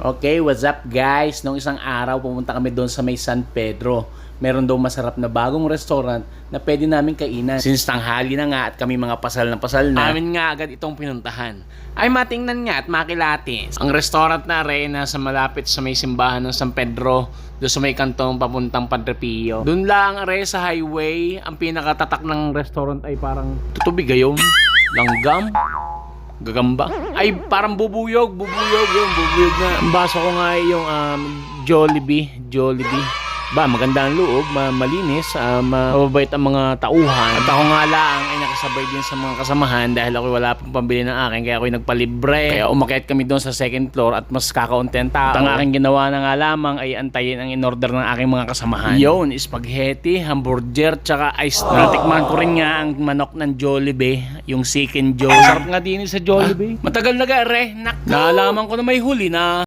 Okay, what's up guys? Nung isang araw pumunta kami doon sa may San Pedro. Meron daw masarap na bagong restaurant na pwede namin kainan. Since tanghali na nga at kami mga pasal na pasal na. Amin nga agad itong pinuntahan. Ay matingnan nga at makilati. Ang restaurant na rin nasa malapit sa may simbahan ng San Pedro. Doon sa may kantong papuntang Padre Pio. Doon lang re sa highway. Ang pinakatatak ng restaurant ay parang tutubi gayon. Langgam. Gagamba? Ay, parang bubuyog. Bubuyog yun. Bubuyog na. Ang ko nga yung um, Jollibee. Jollibee. Ba, maganda ang loob, ma- malinis, uh, mababait ang mga tauhan. At ako nga lang ay nakasabay din sa mga kasamahan dahil ako wala pang pambili ng akin kaya ako'y nagpalibre. Kaya umakyat kami doon sa second floor at mas kakaunti ang tao. At ang aking ginawa na nga lamang ay antayin ang in-order ng aking mga kasamahan. Yun, spaghetti, hamburger, tsaka iced na. Natikman ko rin nga ang manok ng Jollibee, yung chicken Joe. Sarap nga din sa Jollibee. Matagal na ga, re. Nak. Naalaman ko na may huli na